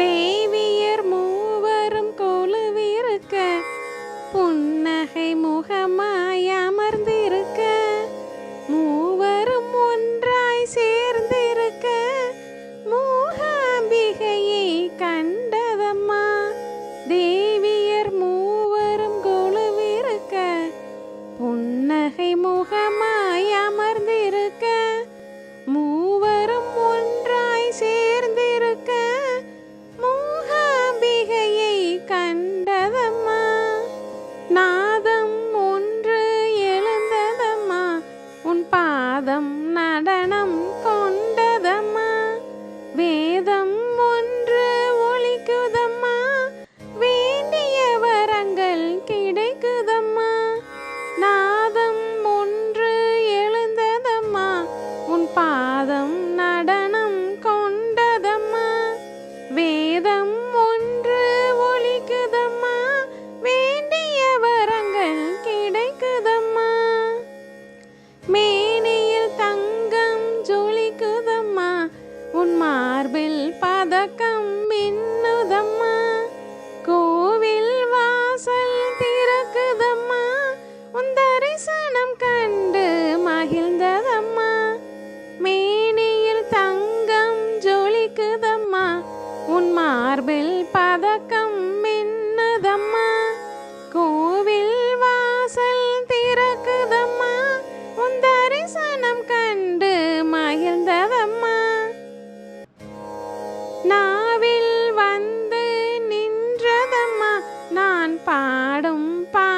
be நாதம் நடனம் கொண்டதம்மா. வேதம் ஒன்று ஒழிக்குதம்மா. வேண்டிய வரங்கள் கிடைக்குதம்மா. நாதம் ஒன்று எழுந்ததம்மா. உன் பாதம் நட வில் பதக்கம் மின்னுதம்மா പാടും പാ